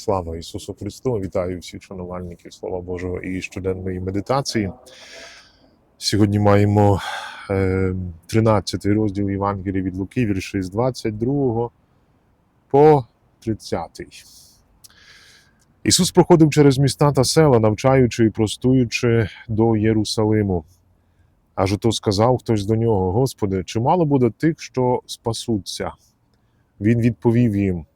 Слава Ісусу Христу! Вітаю всіх шанувальників Слова Божого і щоденної медитації. Сьогодні маємо е, 13 розділ Євангелія від Луки, вірші з 22 по 30. Ісус проходив через міста та села, навчаючи і простуючи до Єрусалиму. Аж ото сказав хтось до нього: Господи, чи мало буде тих, що спасуться? Він відповів їм.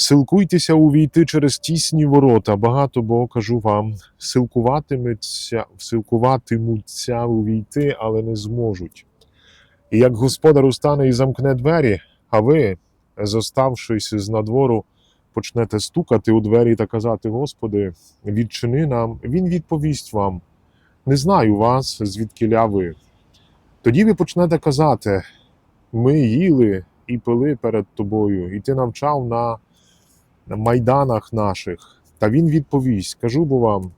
Силкуйтеся увійти через тісні ворота, багато бо кажу вам, силкуватимуться, силкуватимуться увійти, але не зможуть. І як господар устане і замкне двері, а ви, зоставшись з надвору, почнете стукати у двері та казати: Господи, відчини нам, він відповість вам: Не знаю вас, звідкиля ви. Тоді ви почнете казати: Ми їли і пили перед тобою, і ти навчав на на майданах наших. Та він відповість: Кажу бо вам,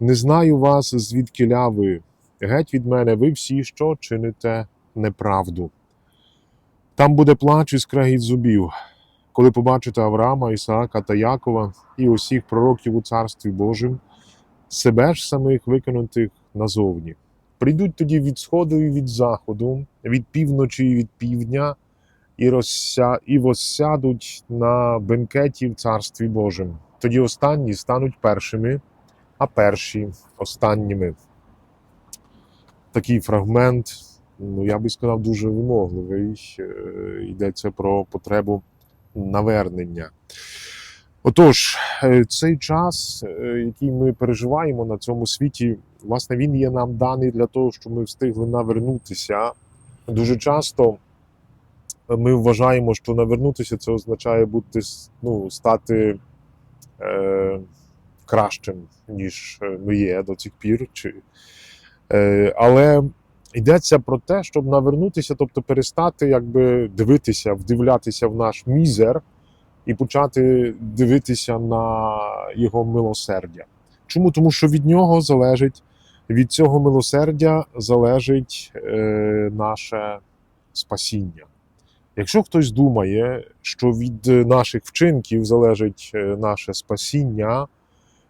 не знаю вас, звідкиля ви. Геть від мене, ви всі, що чините неправду. Там буде плач і скрегіт зубів, коли побачите Авраама, Ісаака та Якова і усіх пророків у Царстві Божим, себе ж самих викинутих назовні. Прийдуть тоді від сходу і від заходу, від півночі і від півдня, і розся... і воссядуть на бенкеті в Царстві Божим. Тоді останні стануть першими, а перші останніми. Такий фрагмент, ну я би сказав, дуже вимогливий. Е, Йдеться про потребу навернення. Отож, е, цей час, е, який ми переживаємо на цьому світі, власне, він є нам даний для того, щоб ми встигли навернутися. Дуже часто ми вважаємо, що навернутися це означає бути ну, стати е, кращим, ніж ми є до цих пір. Чи, е, Але йдеться про те, щоб навернутися, тобто перестати якби дивитися, вдивлятися в наш мізер і почати дивитися на його милосердя. Чому? Тому що від нього залежить, від цього милосердя залежить е, наше спасіння. Якщо хтось думає, що від наших вчинків залежить е, наше спасіння,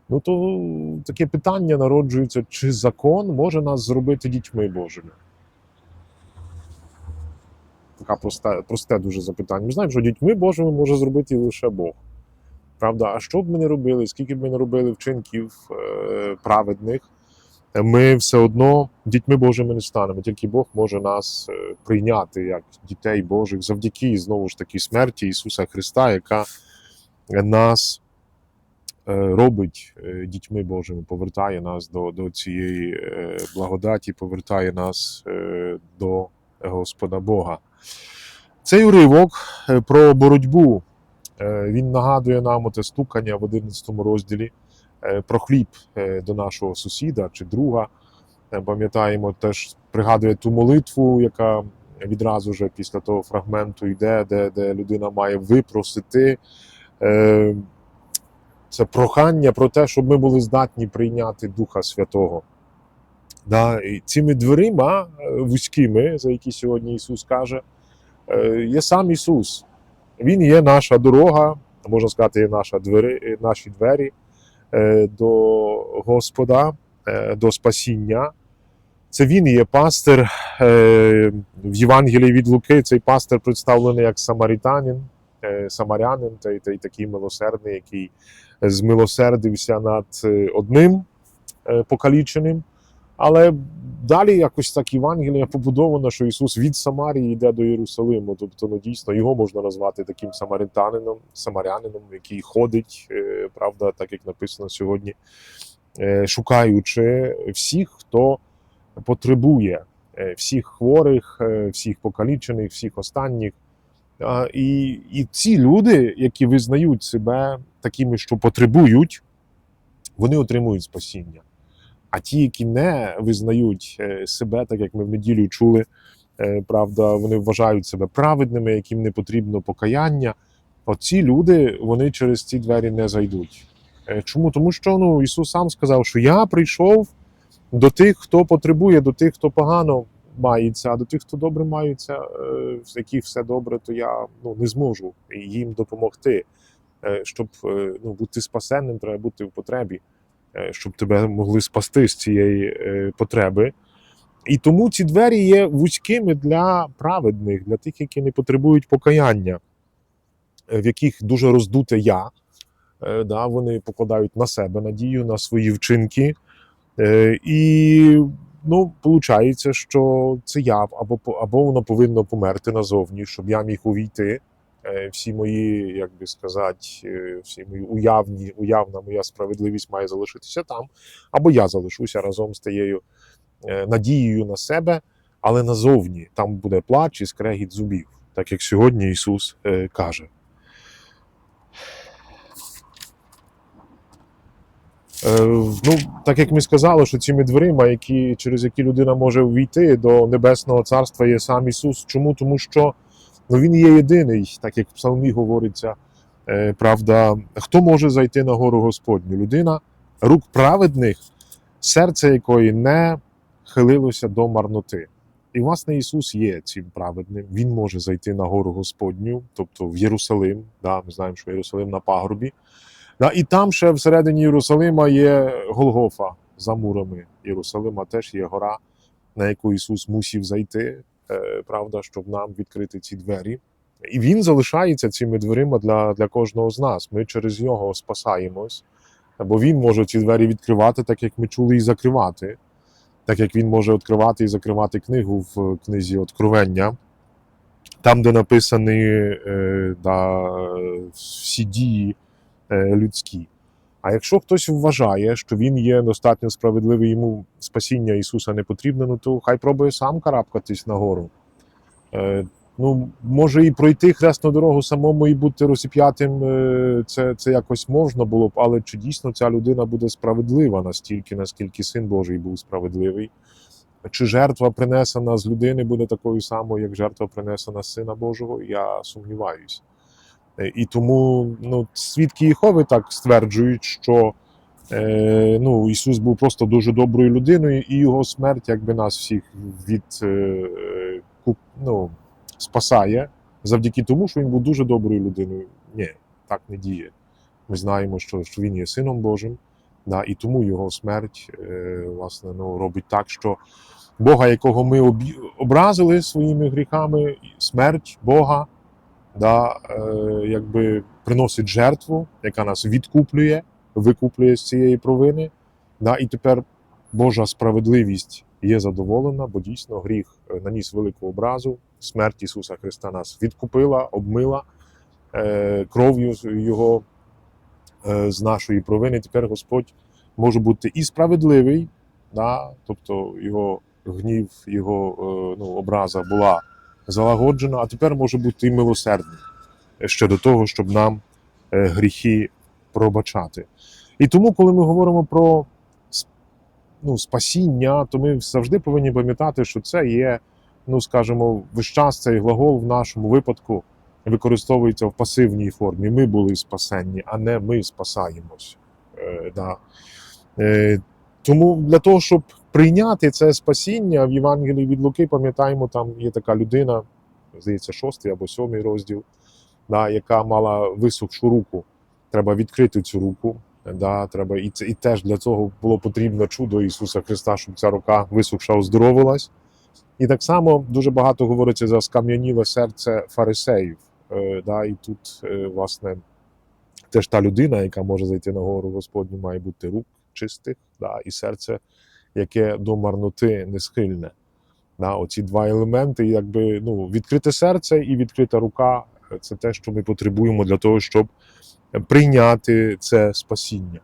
ну то таке питання народжується, чи закон може нас зробити дітьми Божими? Таке просте, просте дуже запитання. Ми знаємо, що дітьми Божими може зробити лише Бог. Правда, а що б ми не робили, скільки б ми не робили вчинків е, праведних, ми все одно дітьми Божими не станемо. Тільки Бог може нас е, прийняти як дітей Божих завдяки знову ж таки смерті Ісуса Христа, яка нас е, робить е, дітьми Божими, повертає нас до, до цієї благодаті, повертає нас до Господа Бога. Цей уривок про боротьбу він нагадує нам оте стукання в 11 розділі про хліб е, до нашого сусіда чи друга. Е, Пам'ятаємо, теж пригадує ту молитву, яка відразу вже після того фрагменту йде, де, де людина має випросити. Е, Це прохання про те, щоб ми були здатні прийняти Духа Святого. Да, і цими дверима е, вузькими, за які сьогодні Ісус каже, е, є сам Ісус. Він є наша дорога, можна сказати, є наша двері, наші двері е, до Господа, е, до спасіння. Це він є пастир. Е, В Євангелії від Луки цей пастир представлений як самаританин, е, самарянин, та й такий милосердний, який змилосердився над е, одним е, покаліченим. Але далі якось так Євангелія побудовано, що Ісус від Самарії йде до Єрусалиму. Тобто, ну дійсно його можна назвати таким самаританином, самарянином, який ходить, е, правда, так як написано сьогодні, е, шукаючи всіх, хто потребує, е, всіх хворих, всіх покалічених, всіх останніх. І, і ці люди, які визнають себе такими, що потребують, вони отримують спасіння. А ті, які не визнають е, себе, так як ми в неділю чули, е, правда, вони вважають себе праведними, яким не потрібно покаяння. Оці люди вони через ці двері не зайдуть. Е, Чому? Тому що ну, Ісус сам сказав, що я прийшов до тих, хто потребує, до тих, хто погано мається, а до тих, хто добре мається, з яких все добре, то я ну, не зможу їм допомогти. Щоб ну, бути спасенним, треба бути в потребі, щоб тебе могли спасти з цієї е, потреби. І тому ці двері є вузькими для праведних, для тих, які не потребують покаяння, е, в яких дуже роздуте я. Е, Да, вони покладають на себе надію, на свої вчинки. Е, І ну, виходить, що це я, або, або воно повинно померти назовні, щоб я міг увійти. Е, Всі мої, як би сказати, е, всі мої уявні, уявна моя справедливість має залишитися там, або я залишуся разом з тією е, надією на себе, але назовні там буде плач і скрегіт зубів, так як сьогодні Ісус каже. Ну, так як ми сказали, що цими дверима, які, через які людина може увійти до Небесного Царства, є сам Ісус. Чому? Тому що ну, Він є єдиний, так як в Псалмі говориться. Е, Правда, хто може зайти на гору Господню? Людина рук праведних, серце якої не хилилося до марноти. І, власне, Ісус є цим праведним. Він може зайти на гору Господню, тобто в Єрусалим. Да, ми знаємо, що Єрусалим на пагорбі. Да, і там ще всередині Єрусалима є Голгофа за мурами Єрусалима, теж є гора, на яку Ісус мусів зайти, правда, щоб нам відкрити ці двері. І Він залишається цими дверима для, для кожного з нас. Ми через нього спасаємось, бо Він може ці двері відкривати, так як ми чули, і закривати, так як Він може відкривати і закривати книгу в книзі Откровення. Там, де написані е, да, всі дії е, людські. А якщо хтось вважає, що він є достатньо справедливий, йому спасіння Ісуса не потрібно, ну то хай пробує сам карабкатись нагору. Е, ну, може і пройти хресну дорогу самому і бути розіп'ятим, е, це, це якось можна було б, але чи дійсно ця людина буде справедлива настільки, наскільки син Божий був справедливий? Чи жертва принесена з людини буде такою самою, як жертва принесена з Сина Божого? Я сумніваюся. Е, І тому ну, свідки Єхови так стверджують, що е, ну, Ісус був просто дуже доброю людиною, і його смерть якби нас всіх від, е, ну, спасає завдяки тому, що він був дуже доброю людиною. Ні, так не діє. Ми знаємо, що, що він є сином Божим, да, і тому його смерть е, власне, ну, робить так, що Бога, якого ми образили своїми гріхами, смерть Бога да, е, якби приносить жертву, яка нас відкуплює, викуплює з цієї провини. Да, і тепер Божа справедливість є задоволена, бо дійсно гріх е, наніс велику образу. Смерть Ісуса Христа нас відкупила, обмила е, кров'ю Його з нашої провини. Тепер Господь може бути і справедливий, да, тобто його гнів, його ну, образа була залагоджена, а тепер може бути і милосердний щодо того, щоб нам е, гріхи пробачати. І тому, коли ми говоримо про ну, спасіння, то ми завжди повинні пам'ятати, що це є, ну скажімо, весь час цей глагол в нашому випадку використовується в пасивній формі. Ми були спасенні, а не ми спасаємось. Е, да. е, тому для того, щоб прийняти це спасіння в Євангелії від Луки, пам'ятаємо, там є така людина, здається, шостий або сьомий розділ, да, яка мала висохшу руку. Треба відкрити цю руку. Да, треба, і, це, і теж для цього було потрібно чудо Ісуса Христа, щоб ця рука висохша оздоровилась. І так само дуже багато говориться за скам'яніле серце фарисеїв. Е, да, і тут, е, власне, теж та людина, яка може зайти на гору Господню, має бути рук чистих, да, і серце, яке до марноти не схильне. Да, оці два елементи, якби ну, відкрите серце і відкрита рука це те, що ми потребуємо для того, щоб прийняти це спасіння.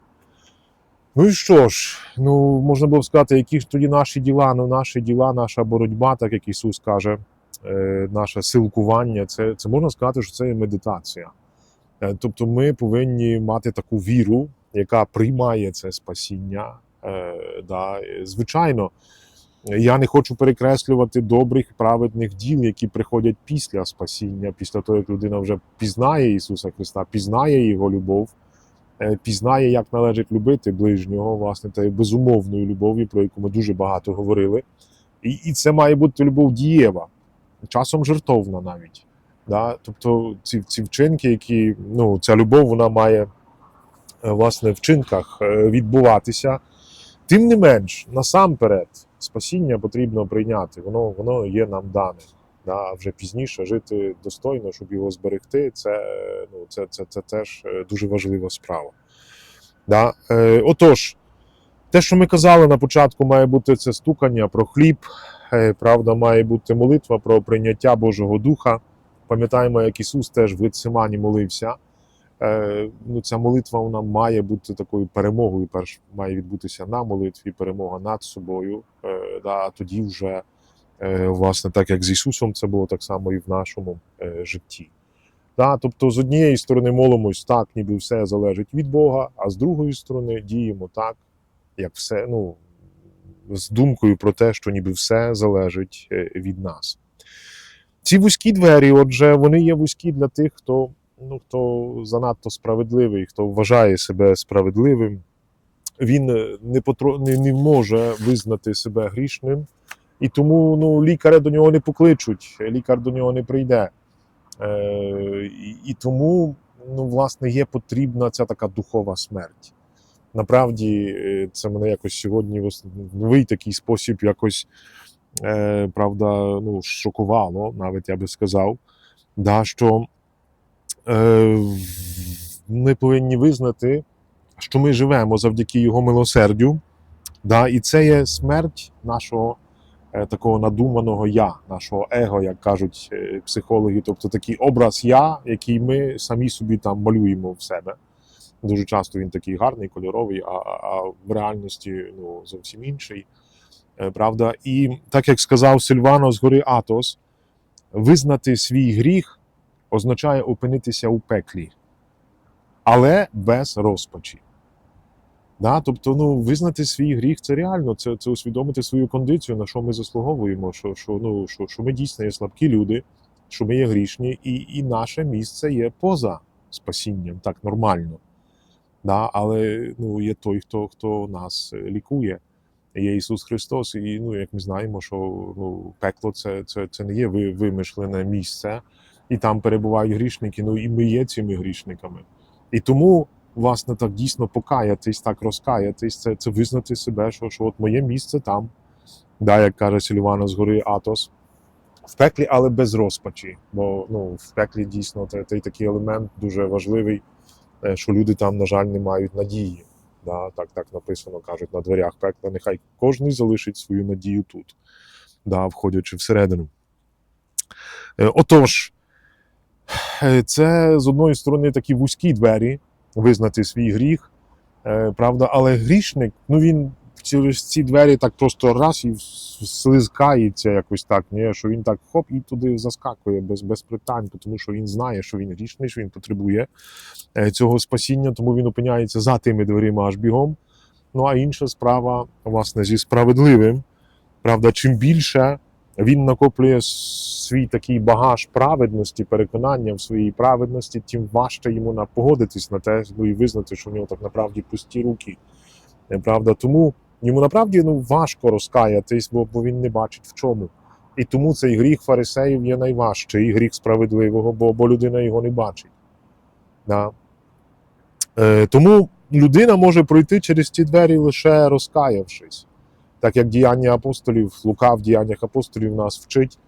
Ну і що ж, ну можна було б сказати, які ж тоді наші діла, ну наші діла, наша боротьба, так як Ісус каже, е, наше силкування, це, це можна сказати, що це є медитація. Е, Тобто ми повинні мати таку віру, яка приймає це спасіння. Е, да. Звичайно, я не хочу перекреслювати добрих праведних діл, які приходять після спасіння, після того, як людина вже пізнає Ісуса Христа, пізнає Його любов, е, пізнає, як належить любити ближнього, власне, та безумовною любов'ю, про яку ми дуже багато говорили. І, і це має бути любов дієва, часом жертовна навіть. Да? Тобто ці, ці вчинки, які ну, ця любов вона має е, власне в вчинках відбуватися. Тим не менш, насамперед, спасіння потрібно прийняти, воно, воно є нам дане. Да? А вже пізніше жити достойно, щоб його зберегти, це, ну, це, це, це теж е, дуже важлива справа. Да? Е, отож, те, що ми казали на початку, має бути це стукання про хліб, е, правда, має бути молитва про прийняття Божого Духа. Пам'ятаємо, як Ісус теж в Гецимані молився. Е, ну, ця молитва вона має бути такою перемогою. Перш має відбутися на молитві, перемога над собою. Е, да, а тоді вже, е, власне, так як з Ісусом це було так само і в нашому житті. Да, тобто, з однієї сторони молимось так, ніби все залежить від Бога, а з другої сторони діємо так, як все, ну, з думкою про те, що ніби все залежить від нас. Ці вузькі двері, отже, вони є вузькі для тих, хто, ну, хто занадто справедливий, хто вважає себе справедливим. Він е, не, потро... не, не може визнати себе грішним, і тому ну, лікаря до нього не покличуть, лікар до нього не прийде. Е, і, тому, ну, власне, є потрібна ця така духова смерть. Направді, е, це мене якось сьогодні в новий такий спосіб якось е, правда, ну, шокувало, навіть я би сказав, да, що ми повинні визнати, що ми живемо завдяки його милосердю, да, і це є смерть нашого е, такого надуманого я, нашого его, як кажуть е, психологи, тобто такий образ я, який ми самі собі там малюємо в себе. Дуже часто він такий гарний, кольоровий, а, а в реальності ну, зовсім інший. Е, Правда, і так як сказав Сильвано з гори Атос, визнати свій гріх означає опинитися у пеклі, але без розпачі. Да? Тобто, ну, визнати свій гріх це реально, це, це усвідомити свою кондицію, на що ми заслуговуємо, що, що, ну, що, що ми дійсно є слабкі люди, що ми є грішні, і, і наше місце є поза спасінням, так нормально. Да? Але ну, є той, хто, хто нас лікує є Ісус Христос, і ну, як ми знаємо, що ну, пекло це, це, це не є вимишлене місце, і там перебувають грішники. Ну і ми є цими грішниками. І тому, власне, так дійсно покаятись, так розкаятись, це, це визнати себе, що, що от моє місце там, да, як каже Сільвана з гори Атос. В пеклі, але без розпачі. Бо ну, в пеклі дійсно це, це такий елемент дуже важливий, е, що люди там, на жаль, не мають надії. Да, так, так написано, кажуть на дверях пекла. Нехай кожен залишить свою надію тут, да, входячи всередину. Е, Отож, це з одної сторони такі вузькі двері, визнати свій гріх, е, правда, але грішник, ну він через ці двері так просто раз і слизкається якось так, ні? що він так хоп і туди заскакує без, без питань, тому що він знає, що він грішний, що він потребує е, цього спасіння, тому він опиняється за тими дверима аж бігом. Ну а інша справа, власне, зі справедливим. Правда, чим більше він накоплює свій такий багаж праведності, переконання в своїй праведності, тим важче йому погодитись на те, ну і визнати, що в нього так направді пусті руки. Правда, тому йому направді ну, важко розкаятись, бо, бо він не бачить в чому. І тому цей гріх фарисеїв є найважчий, і гріх справедливого, бо, бо людина його не бачить. Да. Е, тому людина може пройти через ці двері лише розкаявшись. Так як діяння апостолів, Лука в діяннях апостолів нас вчить,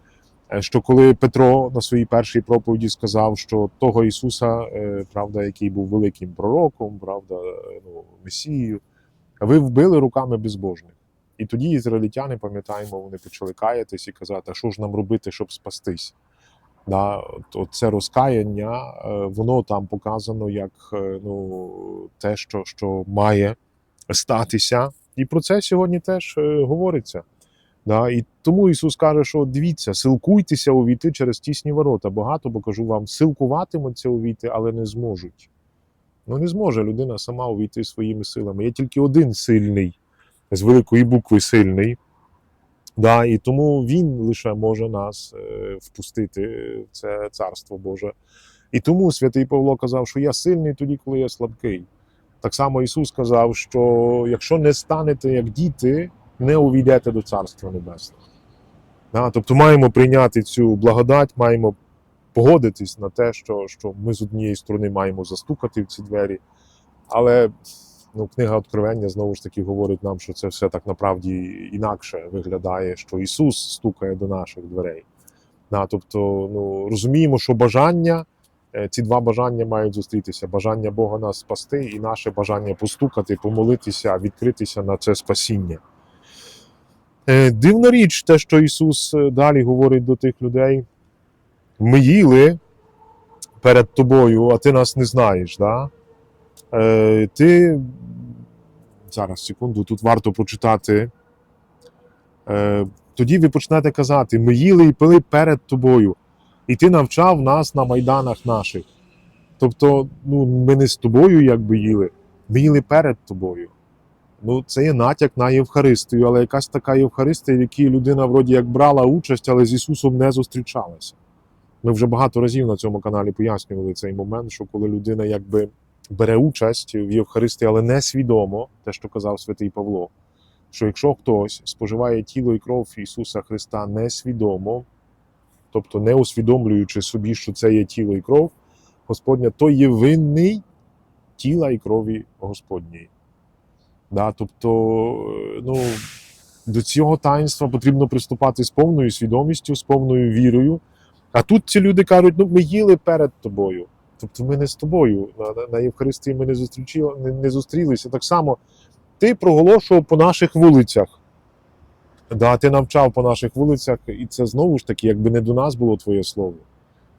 е, що коли Петро на своїй першій проповіді сказав, що того Ісуса, е, правда, який був великим пророком, правда, е, ну, Месією, ви вбили руками безбожних. І тоді ізраїльтяни, пам'ятаємо, вони почали каятись і казати, а що ж нам робити, щоб спастись. Да, от, це розкаяння, воно там показано як ну, те, що, що має статися. І про це сьогодні теж е, говориться. Да, і тому Ісус каже, що дивіться, силкуйтеся увійти через тісні ворота. Багато, бо кажу вам, силкуватимуться увійти, але не зможуть. Ну, не зможе людина сама увійти своїми силами. Є тільки один сильний, з великої букви сильний. Да, і тому він лише може нас е, впустити в це царство Боже. І тому святий Павло казав, що я сильний тоді, коли я слабкий. Так само Ісус сказав, що якщо не станете як діти, не увійдете до Царства Небесного. Тобто маємо прийняти цю благодать, маємо погодитись на те, що, що ми з однієї сторони маємо застукати в ці двері. Але ну, книга Откровення знову ж таки говорить нам, що це все так направді інакше виглядає, що Ісус стукає до наших дверей. Тобто, ну, розуміємо, що бажання, ці два бажання мають зустрітися: бажання Бога нас спасти, і наше бажання постукати, помолитися, відкритися на це спасіння. Е, Дивна річ, те, що Ісус е, далі говорить до тих людей: ми їли перед тобою, а ти нас не знаєш. Да? Е, Ти зараз секунду, тут варто прочитати. Е, Тоді ви почнете казати: ми їли і пили перед тобою, і ти навчав нас на майданах наших. Тобто, ну, ми не з тобою якби їли, ми їли перед тобою. Ну, це є натяк на Євхаристію, але якась така Євхаристія, в якій людина вроді як брала участь, але з Ісусом не зустрічалася. Ми вже багато разів на цьому каналі пояснювали цей момент, що коли людина якби бере участь в Євхаристії, але не свідомо, те, що казав святий Павло, що якщо хтось споживає тіло і кров Ісуса Христа несвідомо, тобто не усвідомлюючи собі, що це є тіло і кров Господня, то є винний тіла і крові Господньої. Да, тобто, е, ну, до цього таїнства потрібно приступати з повною свідомістю, з повною вірою. А тут ці люди кажуть, ну ми їли перед тобою. Тобто ми не з тобою. На, на, Євхаристії ми не, не, не зустрілися. Так само ти проголошував по наших вулицях. Да, ти навчав по наших вулицях, і це знову ж таки, якби не до нас було твоє слово.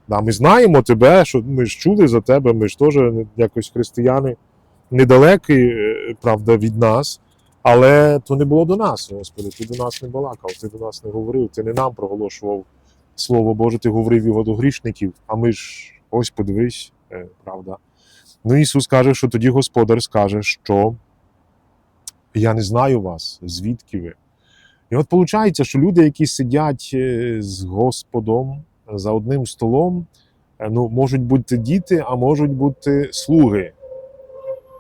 Да, ми знаємо тебе, що ми ж чули за тебе, ми ж теж якось християни недалекі, е, правда, від нас, але то не було до нас, Господи. Ти до нас не балакав, ти до нас не говорив, ти не нам проголошував Слово Боже, ти говорив його до грішників, а ми ж ось подивись, е, правда. Ну, Ісус каже, що тоді Господар скаже, що я не знаю вас, звідки ви. І от виходить, що люди, які сидять е, з Господом за одним столом, е, ну, можуть бути діти, а можуть бути слуги.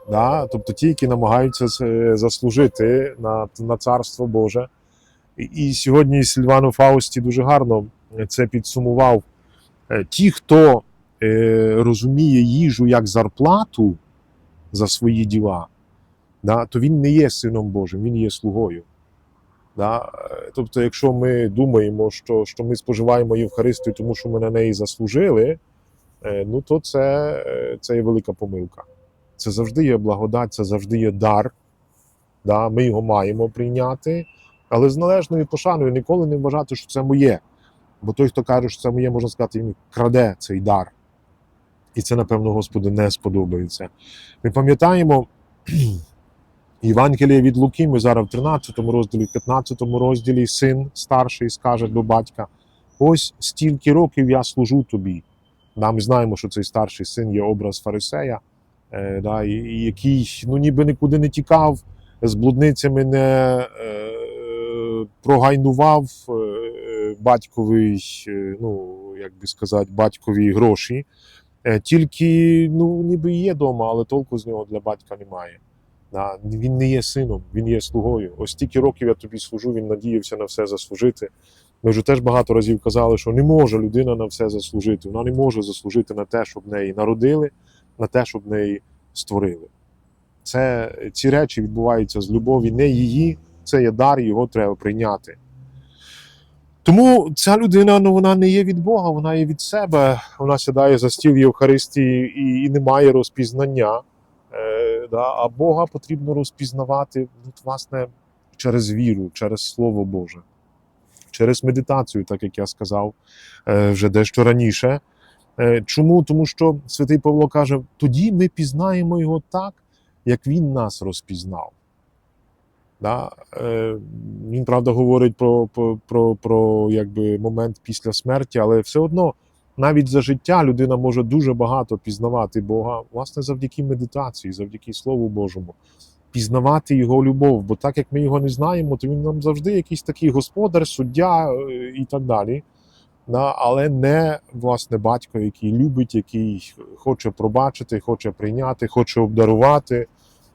Да? Тобто ті, які намагаються е, заслужити на, на Царство Боже. І, сьогодні Сільвано Фаусті дуже гарно це підсумував. Е, Ті, хто е, розуміє їжу як зарплату за свої діла, да, то він не є сином Божим, він є слугою. Да? Тобто, якщо ми думаємо, що, що ми споживаємо Євхаристію, тому що ми на неї заслужили, е, ну то це, е, це є велика помилка. Це завжди є благодать, це завжди є дар. Да? Ми його маємо прийняти, але з належною пошаною ніколи не вважати, що це моє. Бо той, хто каже, що це моє, можна сказати, він краде цей дар. І це, напевно, Господу не сподобається. Ми пам'ятаємо Євангеліє від Луки, ми зараз в 13 розділі, в 15 розділі син старший скаже до батька: ось стільки років я служу тобі. Да, ми знаємо, що цей старший син є образ фарисея, е, да, який ну, ніби нікуди не тікав, з блудницями не е, прогайнував е, батьковий, е, ну, як би сказати, батькові гроші. Е, Тільки ну, ніби є вдома, але толку з нього для батька немає. Він не є сином, він є слугою. Ось стільки років я тобі служу, він надіявся на все заслужити. Ми вже теж багато разів казали, що не може людина на все заслужити. Вона не може заслужити на те, щоб неї народили, на те, щоб неї створили. Це, ці речі відбуваються з любові, не її, це є дар, його треба прийняти. Тому ця людина ну, вона не є від Бога, вона є від себе. Вона сідає за стіл Євхаристії і, і не має розпізнання. Е, да, а Бога потрібно розпізнавати ну, власне, через віру, через Слово Боже, через медитацію, так як я сказав е, вже дещо раніше. Е, чому? Тому що святий Павло каже: тоді ми пізнаємо його так, як він нас розпізнав. Да? Він правда говорить про, про, про, про якби, момент після смерті, але все одно навіть за життя людина може дуже багато пізнавати Бога, власне, завдяки медитації, завдяки Слову Божому, пізнавати його любов. Бо так як ми його не знаємо, то він нам завжди якийсь такий господар, суддя е, і так далі. Але не власне батько, який любить, який хоче пробачити, хоче прийняти, хоче обдарувати.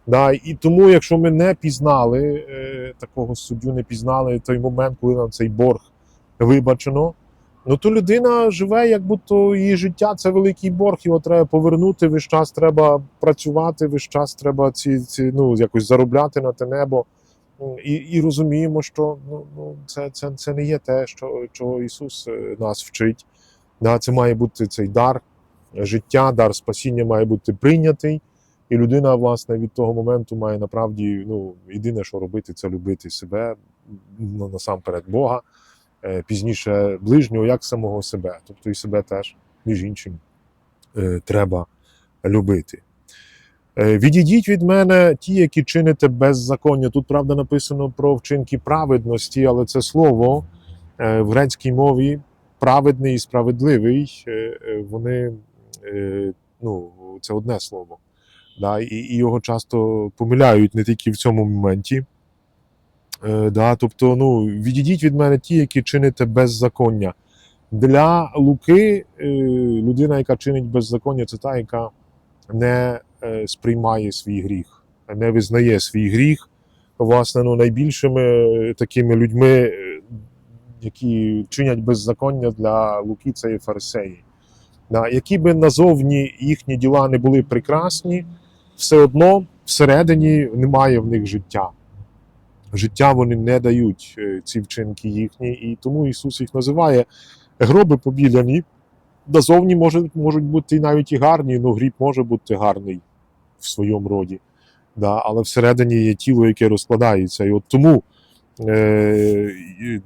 Да, і тому, якщо ми не пізнали е, такого суддю, не пізнали той момент, коли нам цей борг вибачено, ну то людина живе, як будто її життя це великий борг, його треба повернути. Весь час треба працювати, весь час треба ці, ці ну, якось заробляти на те небо. І, і розуміємо, що ну, ну, це, це, це не є те, що, чого Ісус е, нас вчить. Да, це має бути цей дар життя, дар спасіння має бути прийнятий. І людина, власне, від того моменту має направді ну, єдине, що робити, це любити себе, ну, насамперед Бога, пізніше ближнього, як самого себе. Тобто і себе теж, між іншим, е, треба любити. Е, Відійдіть від мене ті, які чините беззаконня. Тут, правда, написано про вчинки праведності, але це слово е, в грецькій мові праведний і справедливий. е, е, Вони е, ну, це одне слово. Да, і його часто помиляють не тільки в цьому моменті. Е, да, тобто, ну, відійдіть від мене ті, які чините беззаконня. Для Луки е, людина, яка чинить беззаконня, це та, яка не е, сприймає свій гріх, не визнає свій гріх. Власне, ну, найбільшими такими людьми, які чинять беззаконня для Луки, це є фарисеї. Да, які би назовні їхні діла не були прекрасні, все одно всередині немає в них життя. Життя вони не дають е, ці вчинки їхні, і тому Ісус їх називає гроби побіляні. Назовні можуть, можуть бути навіть і гарні, ну гріб може бути гарний в своєму роді. Да, але всередині є тіло, яке розкладається. І от тому е,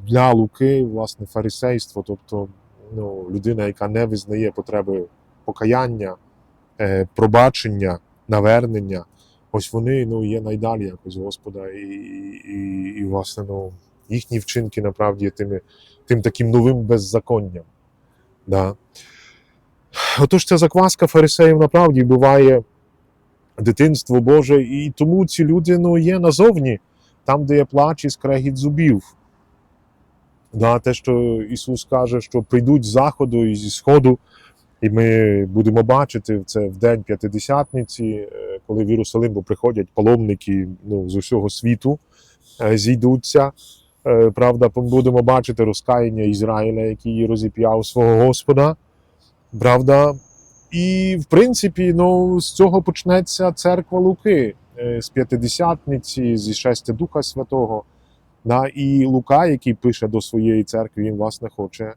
для Луки, власне, фарисейство, тобто ну, людина, яка не визнає потреби покаяння, е, пробачення, навернення, ось вони ну, є найдалі якось Господа, і, і, і власне, ну, їхні вчинки направді є тими, тим таким новим беззаконням. Да. Отож, ця закваска фарисеїв направді буває дитинство Боже, і тому ці люди ну, є назовні, там, де є плач і скрегіт зубів. Да, те, що Ісус каже, що прийдуть з заходу і зі сходу, і ми будемо бачити це в день п'ятидесятниці, е, коли в Єрусалим приходять паломники ну, з усього світу, е, зійдуться. Е, Правда, будемо бачити розкаяння Ізраїля, який розіп'яв свого Господа. Правда. І, в принципі, ну, з цього почнеться церква Луки з п'ятидесятниці, зі шестя Духа Святого. Да, і Лука, який пише до своєї церкви, він, власне, хоче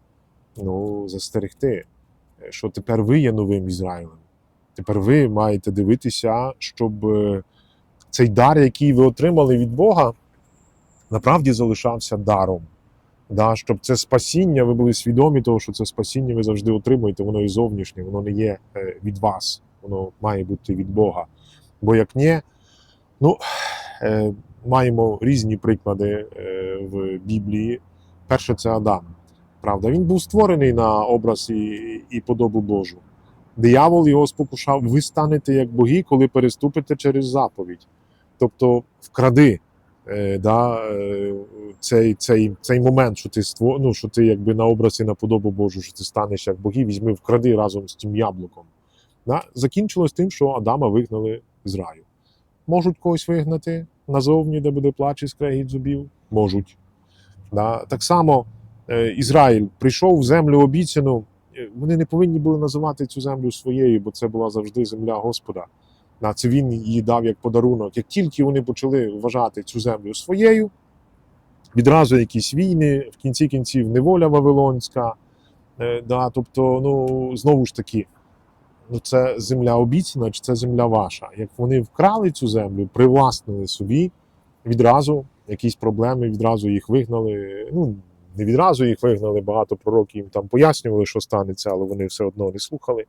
ну, застерегти, що тепер ви є новим Ізраїлем. Тепер ви маєте дивитися, щоб е, цей дар, який ви отримали від Бога, направді залишався даром. Да, щоб це спасіння, ви були свідомі того, що це спасіння ви завжди отримуєте, воно і зовнішнє, воно не є е, від вас, воно має бути від Бога. Бо як ні, ну, е, маємо різні приклади в Біблії. Перше, це Адам. Правда, він був створений на образ і, і подобу Божу. Диявол його спокушав, ви станете як боги, коли переступите через заповідь. Тобто вкради е, да, е, цей, цей, цей момент, що ти ство, ну, що ти якби на образ і на подобу Божу, що ти станеш як боги, візьми вкради разом з тим яблуком. Да? Закінчилось тим, що Адама вигнали з раю. Можуть когось вигнати назовні, де буде плач і скрегіт зубів? Можуть. Да? Так само Ізраїль прийшов в землю обіцяну. Е, Вони не повинні були називати цю землю своєю, бо це була завжди земля Господа. Да, це він її дав як подарунок. Як тільки вони почали вважати цю землю своєю, відразу якісь війни, в кінці кінців неволя Вавилонська. Е, да, тобто, ну, знову ж таки, ну, це земля обіцяна, чи це земля ваша. Як вони вкрали цю землю, привласнили собі, відразу якісь проблеми, відразу їх вигнали. Ну, не відразу їх вигнали, багато пророків їм там пояснювали, що станеться, але вони все одно не слухали.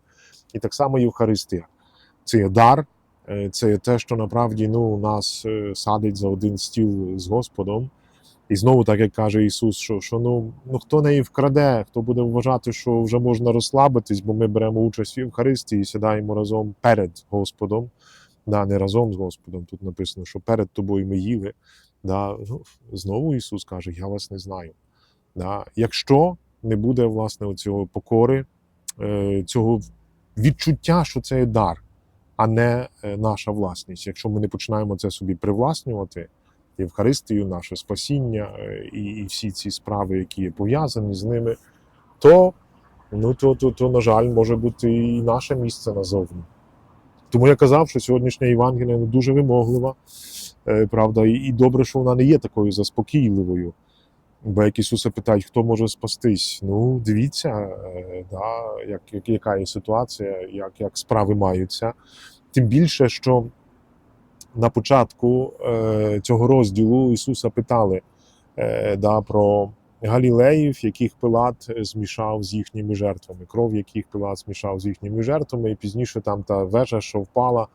І так само Євхаристія. Це є дар, е, це є те, що направді ну, нас е, садить за один стіл з Господом. І знову, так як каже Ісус, що, що ну, ну хто неї вкраде, хто буде вважати, що вже можна розслабитись, бо ми беремо участь в Євхаристії і сідаємо разом перед Господом, да, не разом з Господом. Тут написано, що перед тобою ми їли. Да, ну, знову Ісус каже: Я вас не знаю. Да, якщо не буде власне цього покори, е, цього відчуття, що це є дар, а не е, наша власність. Якщо ми не починаємо це собі привласнювати, Євхаристію, наше спасіння е, і, і всі ці справи, які пов'язані з ними, то, ну, то, то, то, на жаль, може бути і наше місце назовні. Тому я казав, що сьогоднішня Євангелія ну, дуже вимоглива, правда, і, і добре, що вона не є такою заспокійливою. Бо як Ісуса питають, хто може спастись? Ну, дивіться, е, да, як, як, яка є ситуація, як, як справи маються. Тим більше, що на початку е, цього розділу Ісуса питали е, да, про Галілеїв, яких Пилат змішав з їхніми жертвами, кров яких Пилат змішав з їхніми жертвами. І пізніше там та вежа, що впала,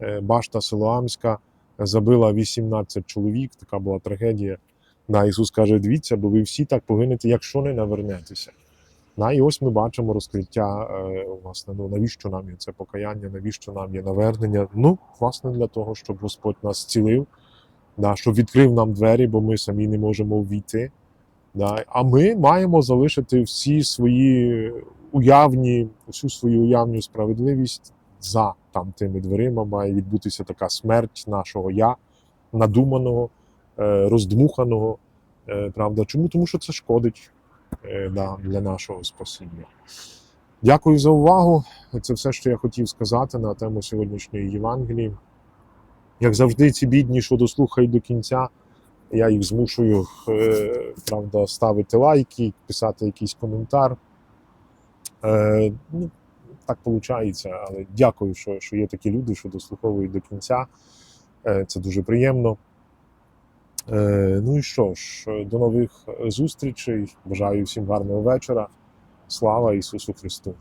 е, башта Силоамська, забила 18 чоловік. Така була трагедія. Да, Ісус каже: дивіться, бо ви всі так погинете, якщо не навернетеся. Да, і ось ми бачимо розкриття, е, власне, ну навіщо нам є це покаяння, навіщо нам є навернення? Ну, власне, для того, щоб Господь нас зцілив, да, щоб відкрив нам двері, бо ми самі не можемо ввійти. Да, а ми маємо залишити всі свої уявні, всю свою уявню справедливість за там тими дверима. Має відбутися така смерть нашого я, надуманого, роздмуханого. Е, Правда, чому? Тому що це шкодить е, для нашого спасіння. Дякую за увагу. Це все, що я хотів сказати на тему сьогоднішньої Євангелії. Як завжди, ці бідні, що дослухають до кінця, я їх змушую е, правда, ставити лайки, писати якийсь коментар. Е, ну, так виходить, але дякую, що, що є такі люди, що дослуховують до кінця. Е, це дуже приємно. Е, ну і що ж, до нових зустрічей. Бажаю всім гарного вечора. Слава Ісусу Христу!